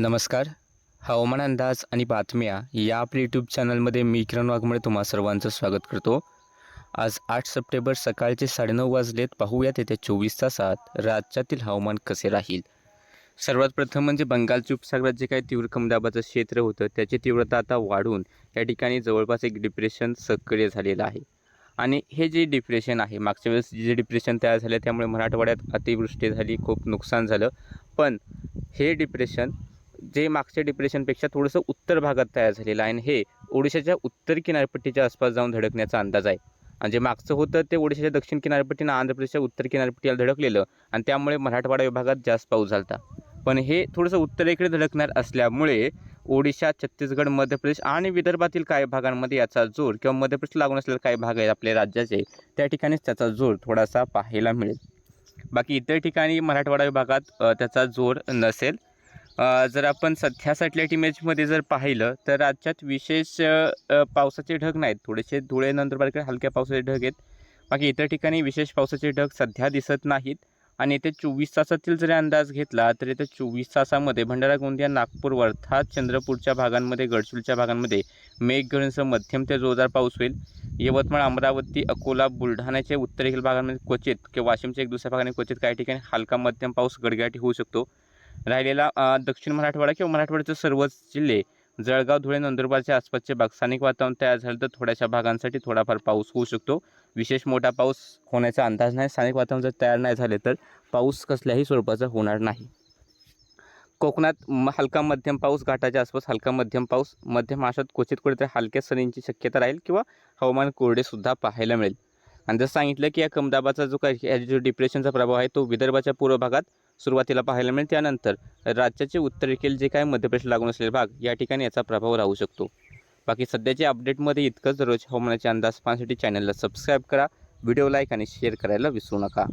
नमस्कार. हवामान अंदाज आणि बातम्या या आपल्या यूट्यूब चॅनलमध्ये मी किरण वाघमळे तुम्हा सर्वांचं स्वागत करतो. आज आठ सप्टेंबर सकाळचे साडेनऊ वाजलेत. पाहूयात येत्या चोवीस तासात राज्यातील हवामान कसे राहील. सर्वात प्रथम म्हणजे बंगालच्या उपसागरात जे काही तीव्र कमदाबाचं क्षेत्र होतं त्याची तीव्रता आता वाढून या ठिकाणी जवळपास एक डिप्रेशन सक्रिय झालेलं आहे. आणि हे जे डिप्रेशन आहे मागच्या वेळेस जे डिप्रेशन तयार झालं त्यामुळे मराठवाड्यात अतिवृष्टी झाली खूप नुकसान झालं. पण हे डिप्रेशन जे मागच्या डिप्रेशनपेक्षा थोडंसं उत्तर भागात तयार झालेलं आहे. आणि हे ओडिशाच्या उत्तर किनारपट्टीच्या आसपास जाऊन धडकण्याचा अंदाज आहे. आणि जे मागचं होतं ते ओडिशाच्या दक्षिण किनारपट्टीनं आंध्र प्रदेशच्या उत्तर किनारपट्टीला धडकलेलं आणि त्यामुळे मराठवाडा विभागात जास्त पाऊस झाला पण हे थोडंसं उत्तरेकडे धडकणार असल्यामुळे ओडिशा छत्तीसगड मध्य प्रदेश आणि विदर्भातील काही भागांमध्ये याचा जोर किंवा मध्य प्रदेश लागून असलेले काही भाग आहेत आपल्या राज्याचे त्या ठिकाणीच त्याचा जोर थोडासा पाहायला मिळेल. बाकी इतर ठिकाणी मराठवाडा विभागात त्याचा जोर नसेल. जर आपण सध्या सॅटेलाईट इमेजमध्ये जर पाहिलं तर राज्यात विशेष पावसाचे ढग नाहीत. थोडेसे धुळे नंदुरबारकडे हलक्या पावसाचे ढग आहेत. बाकी इतर ठिकाणी विशेष पावसाचे ढग सध्या दिसत नाहीत. आणि येत्या चोवीस तासातील जरी अंदाज घेतला तर येत्या चोवीस तासामध्ये भंडारा गोंदिया नागपूर वर्धा चंद्रपूरच्या भागांमध्ये गडचिरोलीच्या भागांमध्ये मेघगर्जनेसह मध्यम ते जोरदार पाऊस होईल. यवतमाळ अमरावती अकोला बुलढाण्याच्या उत्तरेकडील भागांमध्ये क्वचित किंवा वाशिमच्या एक दुसऱ्या भागाने क्वचित काही ठिकाणी हलका मध्यम पाऊस गडगडाटी होऊ शकतो. राहिलेला दक्षिण मराठवाडा किंवा मराठवाड्याचे सर्वच जिल्हे जळगाव धुळे नंदुरबारच्या आसपासचे भाग स्थानिक वातावरण तयार झालं तर थोड्याशा भागांसाठी थोडाफार पाऊस होऊ शकतो. विशेष मोठा पाऊस होण्याचा अंदाज नाही. स्थानिक वातावरण जर तयार नाही झाले तर पाऊस कसल्याही स्वरूपाचा होणार नाही. कोकणात म- हलका मध्यम पाऊस घाटाच्या आसपास हलका मध्यम पाऊस मध्य महाराष्ट्रात क्वचित कुठेतरी हलक्या सरींची शक्यता राहील किंवा हवामान कोरडेसुद्धा पाहायला मिळेल. आणि जसं सांगितलं की या कमदाबाचा जो काही जो डिप्रेशनचा प्रभाव आहे तो विदर्भाच्या पूर्व भागात सुरुवातीला पाहायला मिळेल. त्यानंतर राज्याचे उत्तरेकडील जे काय मध्य प्रदेश लागून असलेले भाग या ठिकाणी याचा प्रभाव राहू शकतो. बाकी सध्याच्या अपडेटमध्ये इतकंच दररोज हवामानाचे अंदाज पाहण्यासाठी चॅनलला सबस्क्राईब करा. व्हिडिओ लाईक आणि शेअर करायला विसरू नका.